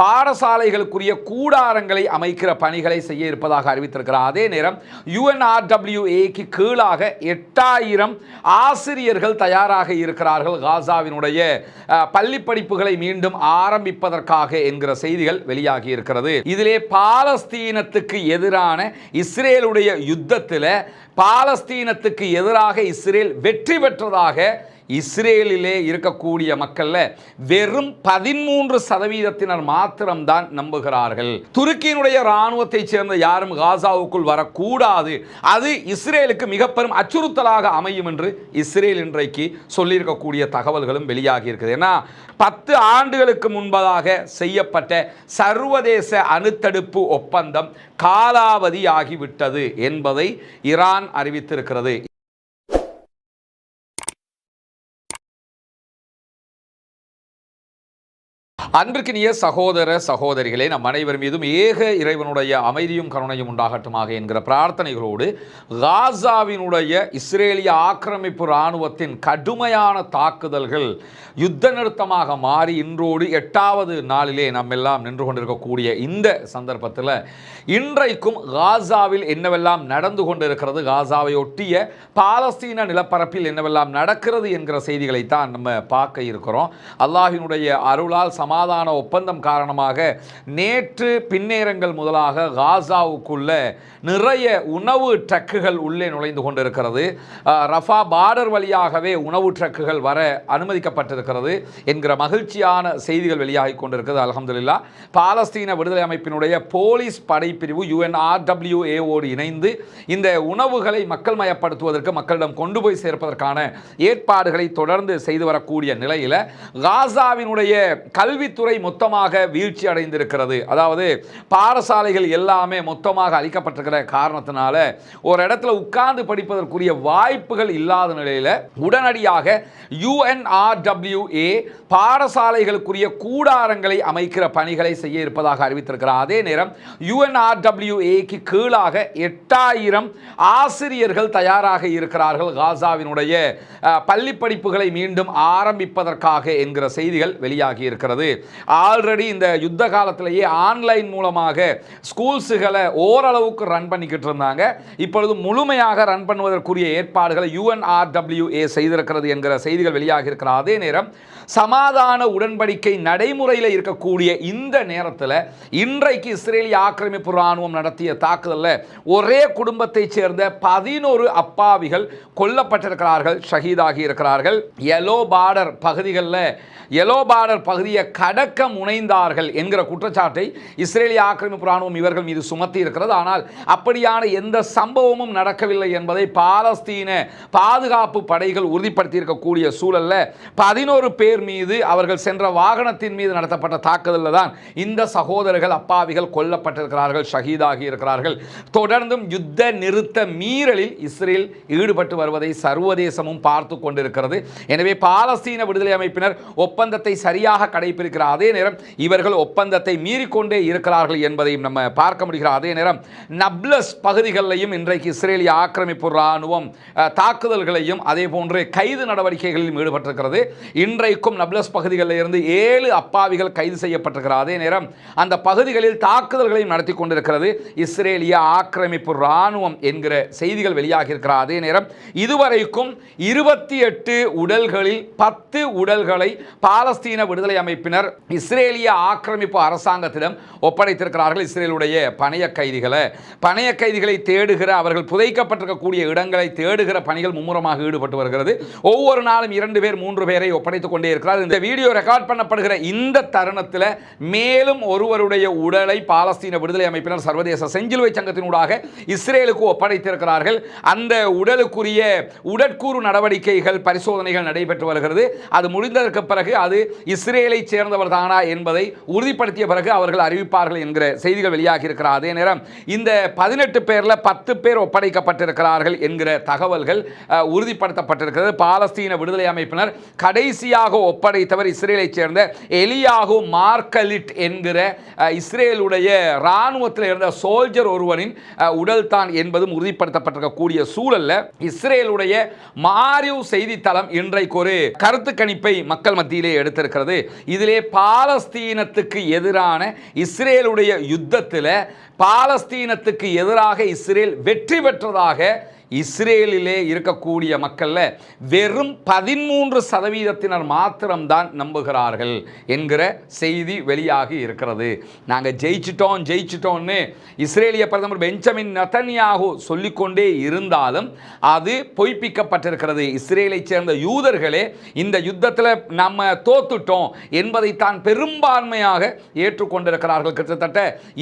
பாடசாலைகளுக்குரிய கூடாரங்களை அமைக்கிற பணிகளை செய்ய இருப்பதாக அறிவித்திருக்கிறார். அதே நேரம் யுஎன்ஆர்டபிள்யூஏக்கு கீழாக எட்டாயிரம் ஆசிரியர்கள் தயாராக இருக்கிறார்கள். காசாவினுடைய பள்ளி படிப்புகளை மீண்டும் ஆரம்பிப்பதற்காக என்கிற செய்திகள் வெளியாகி இருக்கிறது. இதிலே பாலஸ்தீனத்துக்கு எதிரான இஸ்ரேலுடைய யுத்தத்தில் பாலஸ்தீனத்துக்கு எதிராக இஸ்ரேல் வெற்றி பெற்றதாக இஸ்ரேலிலே இருக்கக்கூடிய மக்கள்ல வெறும் பதிமூன்று சதவீதத்தினர் மாத்திரம்தான் நம்புகிறார்கள். துருக்கியினுடைய இராணுவத்தை சேர்ந்த யாரும் காசாவுக்குள் வரக்கூடாது. அது இஸ்ரேலுக்கு மிக பெரும் அச்சுறுத்தலாக அமையும் என்று இஸ்ரேல் இன்றைக்கு சொல்லியிருக்கக்கூடிய தகவல்களும் வெளியாகி இருக்குது. ஏன்னா பத்து ஆண்டுகளுக்கு முன்பதாக செய்யப்பட்ட சர்வதேச அணுத்தடுப்பு ஒப்பந்தம் காலாவதி ஆகிவிட்டது என்பதை ஈரான் அறிவித்திருக்கிறது. அன்பிற்கினிய சகோதர சகோதரிகளே நம் அனைவர் மீதும் ஏக இறைவனுடைய அமைதியும் கருணையும் உண்டாகட்டுமாக என்கிற பிரார்த்தனைகளோடு காசாவினுடைய இஸ்ரேலிய ஆக்கிரமிப்பு இராணுவத்தின் கடுமையான தாக்குதல்கள் யுத்த நிறுத்தமாக மாறி இன்றோடு எட்டாவது நாளிலே நம்ம எல்லாம் நின்று கொண்டிருக்கக்கூடிய இந்த சந்தர்ப்பத்தில் இன்றைக்கும் காசாவில் என்னவெல்லாம் நடந்து கொண்டிருக்கிறது காசாவை ஒட்டிய பாலஸ்தீன நிலப்பரப்பில் என்னவெல்லாம் நடக்கிறது என்கிற செய்திகளைத்தான் நம்ம பார்க்க இருக்கிறோம். அல்லாஹினுடைய அருளால் சமாதான ஒப்பந்தம் காரணமாக நேற்று பின்னேரங்கள் முதலாக காசாவுக்குள்ள நிறைய உணவு ட்ரக்குகள் உள்ளே நுழைந்து கொண்டிருக்கிறது. ரஃபா பார்டர் வழியாகவே உணவு ட்ரக்குகள் வர அனுமதிக்கப்பட்டிருக்கிறது என்கிற மகிழ்ச்சியான செய்திகள் வெளியாகி கொண்டிருக்கிறது அலமதுல்லா பாலஸ்தீன விடுதலை அமைப்பினுடைய போலீஸ் படைப்பிரிவு யுஎன்ஆர்டபிள்யூஏஓடு இணைந்து இந்த உணவுகளை மக்கள் மயப்படுத்துவதற்கு மக்களிடம் கொண்டு போய் சேர்ப்பதற்கான ஏற்பாடுகளை தொடர்ந்து செய்து வரக்கூடிய நிலையில் காசாவினுடைய கல்வி கல்வித்துறை மொத்தமாக வீழ்ச்சி அடைந்திருக்கிறது. அதாவது பாடசாலைகள் எல்லாமே மொத்தமாக அளிக்கப்பட்டிருக்கிற காரணத்தினால ஒரு இடத்துல உட்கார்ந்து படிப்பதற்குரிய வாய்ப்புகள் இல்லாத நிலையில் உடனடியாக யுஎன்ஆர்டபிள்யூஏ பாடசாலைகளுக்குரிய கூடாரங்களை அமைக்கிற பணிகளை செய்ய இருப்பதாக அறிவித்திருக்கிறார். அதே நேரம் யுஎன்ஆர்டபிள்யூஏக்கு கீழாக எட்டாயிரம் ஆசிரியர்கள் தயாராக இருக்கிறார்கள். காசாவினுடைய பள்ளி படிப்புகளை மீண்டும் ஆரம்பிப்பதற்காக என்கிற செய்திகள் வெளியாகி இருக்கிறது. ஆல்ரெடி இந்த யுத்த காலத்திலேயே ஆன்லைன் மூலமாக ஸ்கூல்ஸுகளை ஓரளவுக்கு ரன் பண்ணிக்கிட்டு இருந்தாங்க. இப்பொழுது முழுமையாக ரன் பண்ணுவதற்குரிய ஏற்பாடுகளை யுஎன்ஆர்டபிள்யூஏ செய்திருக்கிறது என்கிற செய்திகள் வெளியாக இருக்கிற அதே நேரம் சமாதான உடன்படிக்கை நடைமுறையில் இருக்கக்கூடிய இந்த நேரத்தில் இன்றைக்கு இஸ்ரேலிய ஆக்கிரமிப்பு இராணுவம் நடத்திய தாக்குதலில் ஒரே குடும்பத்தைச் சேர்ந்த பதினோரு அப்பாவிகள் கொல்லப்பட்டிருக்கிறார்கள் ஷஹீதாகி இருக்கிறார்கள். எலோ பார்டர் பகுதிகளில் எலோ பார்டர் பகுதியை அடக்க முனைந்தார்கள் என்கிற குற்றச்சாட்டை இஸ்ரேலிய ஆக்கிரமிப்பு ராணுவம் இவர்கள் மீது சுமத்தி இருக்கிறது. ஆனால் அப்படியான எந்த சம்பவமும் நடக்கவில்லை என்பதை பாலஸ்தீன பாதுகாப்பு படைகள் உறுதிப்படுத்தி இருக்கக்கூடிய சூழல்ல பதினோரு பேர் மீது அவர்கள் சென்ற வாகனத்தின் மீது நடத்தப்பட்ட தாக்குதலில் தான் இந்த சகோதரர்கள் அப்பாவிகள் கொல்லப்பட்டிருக்கிறார்கள் ஷஹீதாகி இருக்கிறார்கள். தொடர்ந்தும் யுத்த நிறுத்த மீறலில் இஸ்ரேல் ஈடுபட்டு வருவதை சர்வதேசமும் பார்த்து கொண்டிருக்கிறது. எனவே பாலஸ்தீன விடுதலை அமைப்பினர் ஒப்பந்தத்தை சரியாக இருக்கிற அதே நேரம் இவர்கள் ஒப்பந்தத்தை மீறிக்கொண்டே இருக்கிறார்கள் என்பதையும் நம்ம பார்க்க முடிகிற அதே நேரம் நப்லஸ் பகுதிகளிலையும் இன்றைக்கு இஸ்ரேலிய ஆக்கிரமிப்பு இராணுவம் தாக்குதல்களையும் அதே போன்று கைது நடவடிக்கைகளிலும் ஈடுபட்டிருக்கிறது. இன்றைக்கும் நப்லஸ் பகுதிகளில் இருந்து ஏழு அப்பாவிகள் கைது செய்யப்பட்டிருக்கிறார் அதே நேரம் அந்த பகுதிகளில் தாக்குதல்களையும் நடத்தி கொண்டிருக்கிறது இஸ்ரேலிய ஆக்கிரமிப்பு இராணுவம் என்கிற செய்திகள் வெளியாகி இருக்கிற அதே நேரம். இதுவரைக்கும் இருபத்தி எட்டு உடல்களில் பத்து உடல்களை பாலஸ்தீன விடுதலை அமைப்பினர் இஸ்ரேலிய ஆக்கிரமிப்பு அரசாங்கத்திடம் ஒப்படைத்திருக்கிறார்கள் இஸ்ரேலுடைய பணைய கைதிகளை. பணைய கைதிகளை தேடுகிற அவர்கள் புதைக்கப்பட்டிருக்கக்கூடிய இடங்களை தேடுகிற பணிகள் மும்முரமாக ஈடுபட்டு வருகிறது. ஒவ்வொரு நாளும் இரண்டு பேர் மூன்று பேரை ஒப்படைத்துக் கொண்டே இருக்கிறார். இந்த வீடியோ ரெக்கார்ட் பண்ணப்படுகிற இந்த தருணத்தில் மேலும் ஒருவருடைய உடலை பாலஸ்தீன விடுதலை அமைப்பினர் சர்வதேச செஞ்சிலுவை சங்கத்தினூடாக இஸ்ரேலுக்கு ஒப்படைத்திருக்கிறார்கள். அந்த உடலுக்குரிய உடற்கூறு நடவடிக்கைகள் பரிசோதனைகள் நடைபெற்று வருகிறது. அது முடிந்ததற்கு பிறகு அது இஸ்ரேலை சார்ந்தவர் தானா என்பதை உறுதிப்படுத்திய பிறகு அவர்கள் அறிவிப்பார்கள் என்கிற செய்திகள் வெளியாகி இருக்கிறார் அதே நேரம் இந்த பதினெட்டு பேரில் பத்து பேர் ஒப்படைக்கப்பட்டிருக்கிறார்கள் என்கிற தகவல்கள் உறுதிப்படுத்தப்பட்டிருக்கிறது. பாலஸ்தீன விடுதலை அமைப்பினர் கடைசியாக ஒப்படைத்தவர் இஸ்ரேலைச் சேர்ந்த எலியாகு மார்க்கலிட் என்கிற இஸ்ரேலுடைய இராணுவத்தில் இருந்த சோல்ஜர் ஒருவனின் உடல் தான் என்பதும் உறுதிப்படுத்தப்பட்டிருக்கக்கூடிய சூழல்ல இஸ்ரேலுடைய மாரிவ் செய்தித்தளம் இன்றைக்கு ஒரு கருத்து கணிப்பை மக்கள் மத்தியிலே எடுத்திருக்கிறது. இதிலே பாலஸ்தீனத்துக்கு எதிரான இஸ்ரேலுடைய யுத்தத்தில் பாலஸ்தீனத்துக்கு எதிராக இஸ்ரேல் வெற்றி பெற்றதாக இஸ்ரேலிலே இருக்கக்கூடிய மக்களில் வெறும் பதிமூன்று சதவீதத்தினர் மாத்திரம்தான் நம்புகிறார்கள் என்கிற செய்தி வெளியாகி இருக்கிறது. நாங்கள் ஜெயிச்சிட்டோம் ஜெயிச்சிட்டோம்னு இஸ்ரேலிய பிரதமர் பெஞ்சமின் நத்தன்யாகு சொல்லிக்கொண்டே இருந்தாலும் அது பொய்ப்பிக்கப்பட்டிருக்கிறது. இஸ்ரேலை சேர்ந்த யூதர்களே இந்த யுத்தத்தில் நம்ம தோத்துட்டோம் என்பதைத்தான் பெரும்பான்மையாக ஏற்றுக்கொண்டிருக்கிறார்கள். கிட்டத்தட்ட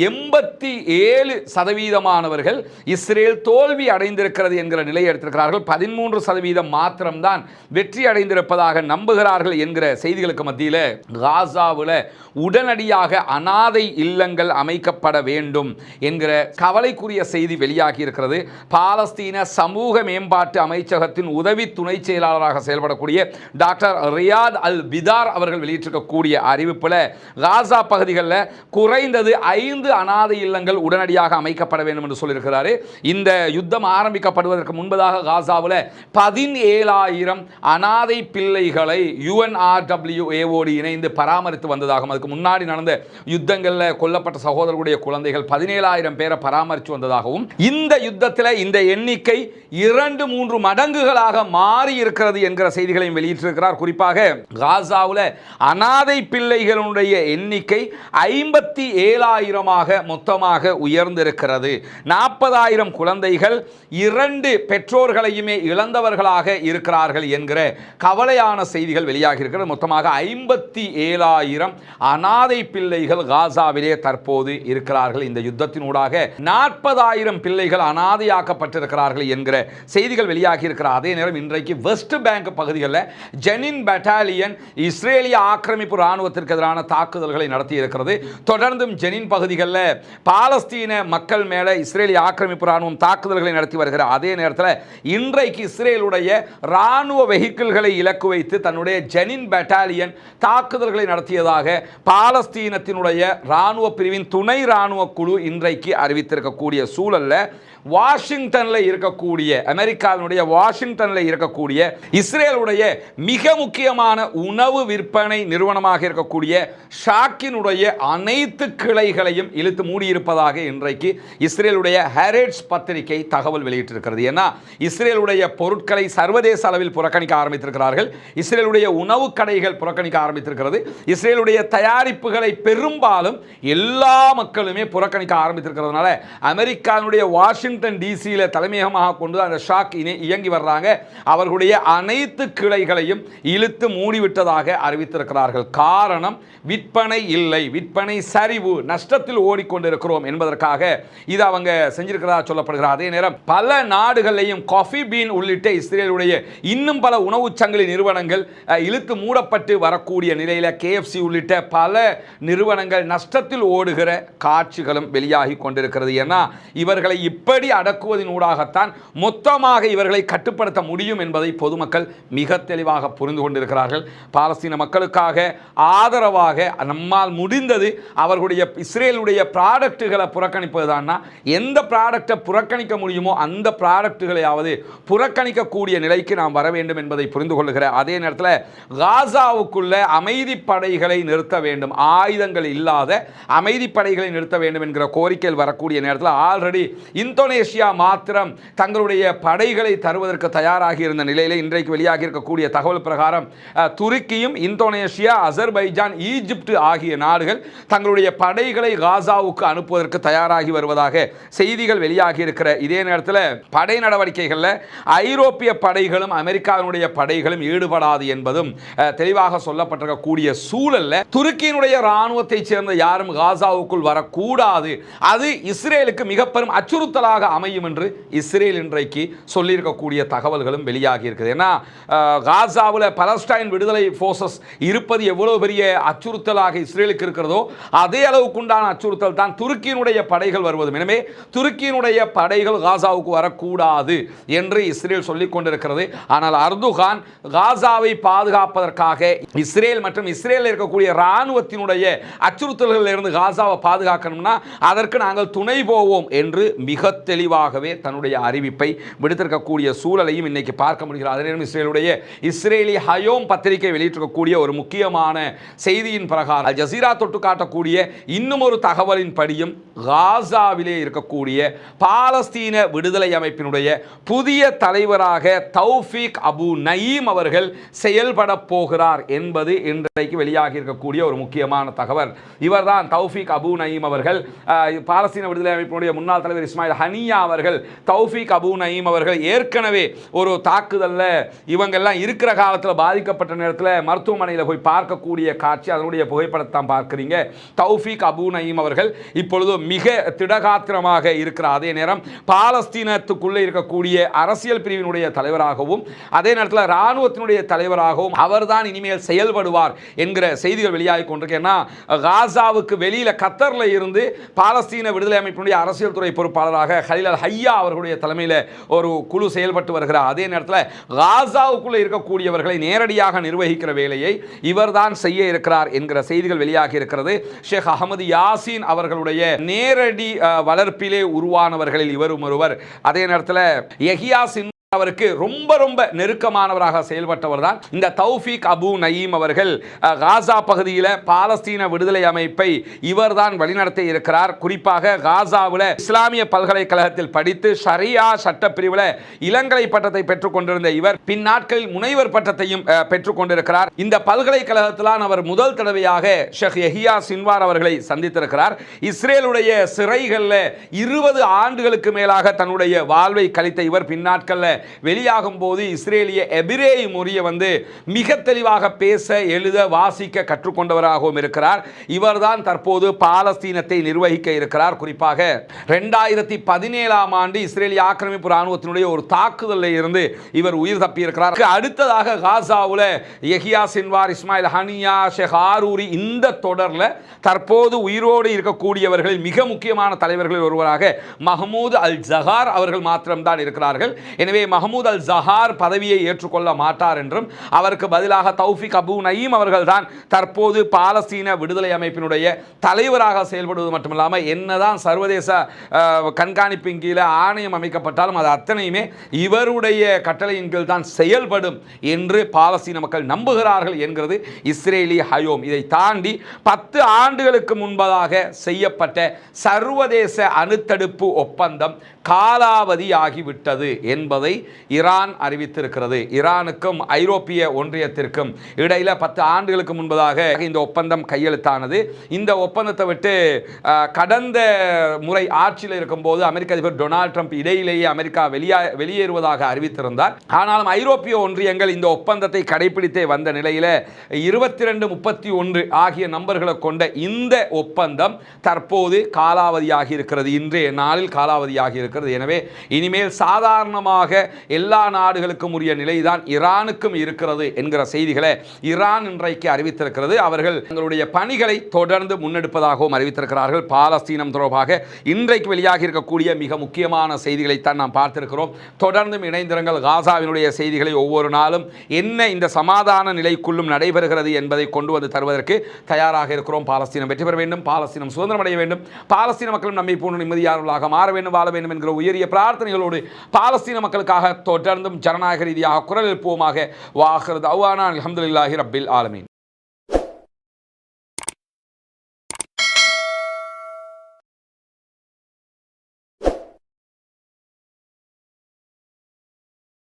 எண்பத்தி ஏழு சதவீதமானவர்கள் இஸ்ரேல் தோல்வி அடைந்திருக்கிறது என்கிற நிலையை எடுத்திருக்கிறார்கள். பதிமூன்று சதவீதம் மாத்திரம்தான் வெற்றி அடைந்திருப்பதாக நம்புகிறார்கள் என்கிற செய்திகளுக்கு மத்தியில் காசாவில் உடனடியாக அனாதை இல்லங்கள் அமைக்கப்பட வேண்டும் என்கிற கவலைக்குரிய செய்தி வெளியாகி இருக்கிறது பாலஸ்தீன சமூக மேம்பாட்டு அமைச்சகத்தின் உதவி துணை செயலாளராக செயல்படக்கூடிய டாக்டர் ரியாத் அல் பிதார் அவர்கள் வெளியிட்டிருக்கக்கூடிய அறிவிப்பில் காசா பகுதிகளில் குறைந்தது ஐந்து அனாதை இல்லங்கள் உடனடியாக அமைக்கப்பட வேண்டும் என்று சொல்லியிருக்கிறாரு. இந்த யுத்தம் ஆரம்பிக்கப்பட்ட ஆரம்பிக்கப்படுவதற்கு முன்பதாக காசாவில் பதினேழாயிரம் அனாதை பிள்ளைகளை யுஎன்ஆர்டபிள்யூஏவோடு இணைந்து பராமரித்து வந்ததாகும் அதுக்கு முன்னாடி நடந்த யுத்தங்களில் கொல்லப்பட்ட சகோதரர்களுடைய குழந்தைகள் பதினேழாயிரம் பேரை பராமரித்து வந்ததாகவும் இந்த யுத்தத்தில் இந்த எண்ணிக்கை இரண்டு மூன்று மடங்குகளாக மாறி இருக்கிறது என்கிற செய்திகளையும் வெளியிட்டிருக்கிறார். குறிப்பாக காசாவில் அனாதை பிள்ளைகளுடைய எண்ணிக்கை ஐம்பத்தி ஏழாயிரமாக மொத்தமாக உயர்ந்திருக்கிறது. நாற்பதாயிரம் குழந்தைகள் இரண்டு பெற்றோர்களையுமே இழந்தவர்களாக இருக்கிறார்கள் என்கிற கவலையான செய்திகள் வெளியாகி இருக்கிறது மொத்தமாக ஐம்பத்தி ஏழாயிரம் அனாதை பிள்ளைகள் காசாவிலே தற்போது இருக்கிறார்கள். இந்த யுத்தத்தினூடாக நாற்பதாயிரம் பிள்ளைகள் அனாதையாக்கப்பட்டிருக்கிறார்கள் என்கிற செய்திகள் வெளியாகி இருக்கிற அதே நேரம் இன்றைக்கு வெஸ்ட் பேங்க் பகுதிகளில் ஜெனின் பட்டாலியன் இஸ்ரேலிய ஆக்கிரமிப்பு இராணுவத்திற்கு எதிரான தாக்குதல்களை நடத்தி இருக்கிறது தொடர்ந்தும் ஜெனின் பகுதிகளில் பாலஸ்தீன மக்கள் மேலே இஸ்ரேலிய ஆக்கிரமிப்பு இராணுவம் தாக்குதல்களை நடத்தி வருகிற அதே நேரத்தில் இன்றைக்கு இஸ்ரேலுடைய இராணுவ வெஹிக்கிள்களை இலக்கு வைத்து தன்னுடைய ஜெனின் பெட்டாலியன் தாக்குதல்களை நடத்தியதாக பாலஸ்தீனத்தினுடைய இராணுவ பிரிவின் துணை இராணுவ குழு இன்றைக்கு அறிவித்திருக்கக்கூடிய சூழல்ல வாஷிங்டனில் இருக்கக்கூடிய அமெரிக்காவினுடைய வாஷிங்டனில் இருக்கக்கூடிய இஸ்ரேலுடைய மிக முக்கியமான உணவு விற்பனை நிறுவனமாக இருக்கக்கூடிய ஷாக்கினுடைய அனைத்து கிளைகளையும் இழுத்து மூடியிருப்பதாக இன்றைக்கு இஸ்ரேலுடைய ஹெரேட்ஸ் பத்திரிகை தகவல் வெளியிட்டிருக்கிறது. ஏன்னா இஸ்ரேலுடைய பொருட்களை சர்வதேச அளவில் புறக்கணிக்க ஆரம்பித்திருக்கிறார்கள். இஸ்ரேலுடைய உணவு கடைகள் புறக்கணிக்க ஆரம்பித்திருக்கிறது. இஸ்ரேலுடைய தயாரிப்புகளை பெரும்பாலும் எல்லா மக்களுமே புறக்கணிக்க ஆரம்பித்திருக்கிறதுனால அமெரிக்காவினுடைய வாஷிங் வாஷிங்டன் டிசியில் தலைமையகமாக கொண்டு அந்த ஷாக் இணை இயங்கி வர்றாங்க. அவர்களுடைய அனைத்து கிளைகளையும் இழுத்து மூடிவிட்டதாக அறிவித்திருக்கிறார்கள். காரணம் விற்பனை இல்லை. விற்பனை சரிவு நஷ்டத்தில் ஓடிக்கொண்டிருக்கிறோம் என்பதற்காக இது அவங்க செஞ்சிருக்கிறதா சொல்லப்படுகிறார் அதே நேரம் பல நாடுகளிலையும் காஃபி பீன் உள்ளிட்ட இஸ்ரேலுடைய இன்னும் பல உணவு சங்கிலி நிறுவனங்கள் இழுத்து மூடப்பட்டு வரக்கூடிய நிலையில் கேஎஃப்சி உள்ளிட்ட பல நிறுவனங்கள் நஷ்டத்தில் ஓடுகிற காட்சிகளும் வெளியாகி கொண்டிருக்கிறது. ஏன்னா இவர்களை இப்படி அடக்குவதன் ஊடாகத்தான் மொத்தமாக இவர்களை கட்டுப்படுத்த முடியும் என்பதை பொதுமக்கள் மிக தெளிவாக புரிந்து கொண்டிருக்கிறார்கள். பாலஸ்தீன மக்களுக்காக ஆதரவாக நம்மால் முடிந்தது அவர்களுடைய இஸ்ரேலுடைய ப்ராடக்ட்டுகளை புறக்கணிப்பது தான்னா எந்த ப்ராடக்டை புறக்கணிக்க முடியுமோ அந்த ப்ராடக்ட்டுகளையாவது புறக்கணிக்கக்கூடிய நிலைக்கு நாம் வர வேண்டும் என்பதை புரிந்து கொள்கிற அதே நேரத்தில் காசாவுக்குள்ள அமைதி படைகளை நிறுத்த வேண்டும். ஆயுதங்கள் இல்லாத அமைதி படைகளை நிறுத்த வேண்டும் என்கிற கோரிக்கையில் வரக்கூடிய நேரத்தில் ஆல்ரெடி இந்தோனேஷியா மாத்திரம் தங்களுடைய படைகளை தருவதற்கு தயாராகி இருந்த நிலையில் இன்றைக்கு வெளியாகி இருக்கக்கூடிய தகவல் பிரகாரம் துருக்கியும் இந்தோனேஷியா அசர்பைஜான் ஈஜிப்ட் ஆகிய நாடுகள் தங்களுடைய படைகளை காசாவுக்கு அனுப்புவதற்கு தயாராகி வருவதாக செய்திகள் வெளியாகி இருக்கிற இதே நேரத்தில் படை நடவடிக்கைகளில் ஐரோப்பிய படைகளும் அமெரிக்காவினுடைய படைகளும் ஈடுபடாது என்பதும் தெளிவாக சொல்லப்பட்டிருக்கக்கூடிய சூழலில் துருக்கியினுடைய இராணுவத்தைச் சேர்ந்த யாரும் காசாவுக்குள் வரக்கூடாது. அது இஸ்ரேலுக்கு மிக பெரும் அச்சுறுத்தலாக அமையும் என்று இஸ்ரேல் இன்றைக்கு சொல்லியிருக்கக்கூடிய தகவல்களும் வெளியாகி இருக்குது. ஏன்னா காசாவில் பலஸ்டைன் விடுதலை ஃபோர்ஸஸ் இருப்பது எவ்வளோ பெரிய அச்சுறுத்தலாக இஸ்ரேலுக்கு இருக்கிறதோ அதே அளவுக்கு உண்டான அச்சுறுத்தல் தான் துருக்கியினுடைய படைகள் வருவதும். எனவே துருக்கியினுடைய படைகள் காசாவுக்கு வரக்கூடாது என்று இஸ்ரேல் சொல்லிக் கொண்டிருக்கிறது. ஆனால் அர்துகான் காசாவை பாதுகாப்பதற்காக இஸ்ரேல் மற்றும் இஸ்ரேலில் இருக்கக்கூடிய இராணுவத்தினுடைய அச்சுறுத்தல்களில் இருந்து காசாவை பாதுகாக்கணும்னா அதற்கு நாங்கள் துணை போவோம் என்று மிக தெளிவாகவே தன்னுடைய அறிவிப்பை விடுத்திருக்கக்கூடிய சூழலையும் இன்னைக்கு பார்க்க முடிகிறது. அதே நேரம் இஸ்ரேலுடைய இஸ்ரேலி ஹயோம் பத்திரிகை வெளியிட்டிருக்கக்கூடிய ஒரு முக்கியமான செய்தியின் பிரகாரம் அல் ஜசீரா தொட்டு காட்டக்கூடிய இன்னும் ஒரு தகவலின் படியும் காசாவிலே இருக்கக்கூடிய பாலஸ்தீன விடுதலை அமைப்பினுடைய புதிய தலைவராக தௌஃபீக் அபு நயீம் அவர்கள் செயல்பட போகிறார் என்பது இன்றைக்கு வெளியாகி இருக்கக்கூடிய ஒரு முக்கியமான தகவல். இவர்தான் தௌஃபீக் அபு நயீம் அவர்கள் பாலஸ்தீன விடுதலை அமைப்பினுடைய முன்னாள் தலைவர் இஸ்மாயில் ஹனியா அவர்கள் தௌஃபீக் அபு நயீம் அவர்கள் ஏற்கனவே ஒரு தாக்குதலில் இவங்கெல்லாம் இருக்கிற காலத்தில் பாதிக்கப்பட்ட நேரத்தில் மருத்துவமனையில் போய் பார்க்கக்கூடிய காட்சி அதனுடைய புகைப்படத்தை தான் பார்க்குறீங்க. தௌஃபீக் அபு நயீம் அவர்கள் இப்பொழுது மிக திடகாத்திரமாக இருக்கிறார். அதே நேரம் பாலஸ்தீனத்துக்குள்ளே இருக்கக்கூடிய அரசியல் பிரிவினுடைய தலைவராகவும் அதே நேரத்தில் இராணுவத்தினுடைய தலைவராகவும் அவர்தான் இனிமேல் செயல்படுவார் என்கிற செய்திகள் வெளியாகி கொண்டிருக்கு. ஏன்னா காசாவுக்கு வெளியில் கத்தரில் இருந்து பாலஸ்தீன விடுதலை அமைப்பினுடைய அரசியல் துறை பொறுப்பாளராக ஹலில் அல் ஹையா அவர்களுடைய தலைமையில் ஒரு குழு செயல்பட்டு வருகிறார். அதே நேரத்தில் காசாவுக்குள்ளே இருக்கக்கூடியவர்களை நேரடியாக நிர்வகிக்கிற வேலையை இவர்தான் செய்ய இருக்கிறார் என்கிற செய்திகள் வெளியாகி இருக்கிறது. ஷேக் அகமது யாசின் அவர்களுடைய நேரடி வளர்ப்பிலே உருவானவர்களில் இவரும் ஒருவர். அதே நேரத்தில் எஹியா சின் அவருக்கு ரொம்ப ரொம்ப நெருக்கமானவராக செயல்பட்டவர் தான் இந்த தௌஃபீக் அபு நயீம் அவர்கள். காசா பகுதியில் பாலஸ்தீன விடுதலை அமைப்பை இவர்தான் வழிநடத்தி இருக்கிறார். குறிப்பாக காசாவில் இஸ்லாமிய பல்கலைக்கழகத்தில் படித்து ஷரியா சட்டப்பிரிவில் இளங்கலை பட்டத்தை பெற்றுக் கொண்டிருந்த இவர் பின்னாட்களில் முனைவர் பட்டத்தையும் அஹ், பெற்றுக் கொண்டிருக்கிறார் இந்த பல்கலைக்கழகத்திலான் அவர் முதல் தடவையாக ஷெஹ் எஹியா சின்வார் அவர்களை சந்தித்திருக்கிறார். இஸ்ரேலுடைய சிறைகளில் இருபது ஆண்டுகளுக்கு மேலாக தன்னுடைய வாழ்வை கழித்த இவர் பின்னாட்களில் வெளியாகும் போது இஸ்ரேலிய எபிரே மொழியை வந்து மிக தெளிவாக பேச எழுத வாசிக்க கற்றுக்கொண்டவராகவும் இருக்கிறார். இவர்தான் தற்போது பாலஸ்தீனத்தை நிர்வகிக்க இருக்கிறார். குறிப்பாக ரெண்டாயிரத்தி பதினேழாம் ஆண்டு இஸ்ரேலிய ஆக்கிரமிப்பு ராணுவத்தினுடைய ஒரு தாக்குதலில் இருந்து இவர் உயிர் தப்பியிருக்கிறார். அடுத்ததாக காசாவில் எஹியா சின்வார் இஸ்மாயில் ஹனியா ஷெஹாரூரி ஆரூரி இந்த தொடரில் தற்போது உயிரோடு இருக்கக்கூடியவர்களில் மிக முக்கியமான தலைவர்களில் ஒருவராக மஹமூத் அல் ஜஹார் அவர்கள் மாத்திரம்தான் இருக்கிறார்கள். எனவே மஹமூத் அல் ஜஹார் பதவியை ஏற்றுக்கொள்ள மாட்டார் என்றும் அவருக்கு பதிலாக தௌஃபிக் அபு நயீம் அவர்கள் தான் தற்போது பாலஸ்தீன விடுதலை அமைப்பினுடைய தலைவராக செயல்படுவது மட்டுமில்லாமல் என்னதான் சர்வதேச கண்காணிப்பின் கீழே ஆணையம் அமைக்கப்பட்டாலும் அது அத்தனையுமே இவருடைய கட்டளையின் கீழ் தான் செயல்படும் என்று பாலஸ்தீன மக்கள் நம்புகிறார்கள் என்கிறது இஸ்ரேலி ஹயோம். இதை தாண்டி பத்து ஆண்டுகளுக்கு முன்பதாக செய்யப்பட்ட சர்வதேச அணுத்தடுப்பு ஒப்பந்தம் காலாவதியாகிவிட்டது என்பதை ஈரான் அறிவித்திருக்கிறது. ஈரானுக்கும் ஐரோப்பிய ஒன்றியத்திற்கும் இடையில் பத்து ஆண்டுகளுக்கு முன்பதாக இந்த ஒப்பந்தம் கையெழுத்தானது. இந்த ஒப்பந்தத்தை விட்டு கடந்த முறை ஆட்சியில் இருக்கும்போது அமெரிக்க அதிபர் டொனால்ட் ட்ரம்ப் இடையிலேயே அமெரிக்கா வெளியா வெளியேறுவதாக அறிவித்திருந்தார். ஆனாலும் ஐரோப்பிய ஒன்றியங்கள் இந்த ஒப்பந்தத்தை கடைபிடித்தே வந்த நிலையில் இருபத்தி ரெண்டு முப்பத்தி ஒன்று ஆகிய நம்பர்களை கொண்ட இந்த ஒப்பந்தம் தற்போது காலாவதியாகி இருக்கிறது இன்றைய நாளில் காலாவதியாகி இருக்கிறது எனவே இனிமேல் சாதாரணமாக எல்லா நாடுகளுக்கும் உரிய நிலைதான் ஈரானுக்கும் இருக்கிறது என்கிற செய்திகளை ஈரான் இன்றைக்கு அறிவித்திருக்கிறது. அவர்கள் தங்களுடைய பணிகளை தொடர்ந்து முன்னெடுப்பதாகவும் அறிவித்திருக்கிறார்கள். பாலஸ்தீனம் தொடர்பாக இன்றைக்கு வெளியாகி இருக்கக்கூடிய மிக முக்கியமான செய்திகளைத்தான் நாம் பார்த்திருக்கிறோம். தொடர்ந்தும் இணைந்திருங்கள். காசாவினுடைய செய்திகளை ஒவ்வொரு நாளும் என்ன இந்த சமாதான நிலைக்குள்ளும் நடைபெறுகிறது என்பதை கொண்டு வந்து தருவதற்கு தயாராக இருக்கிறோம். பாலஸ்தீனம் வெற்றி பெற வேண்டும். பாலஸ்தீனம் சுதந்திரம் அடைய வேண்டும். பாலஸ்தீன மக்களும் நம்மை போன்ற நிம்மதியாளர்களாக மாற வேண்டும் வாழ வேண்டும் என்கிற உயரிய பிரார்த்தனைகளோடு பாலஸ்தீன மக்களுக்காக தொடர்ந்தும் ஜனநாயக ரீதியாக குரல் எழுப்புவோமாக. வாகிறது அவ்வானா அலமதுல்லாஹி ரப்பில் ஆலமீன்.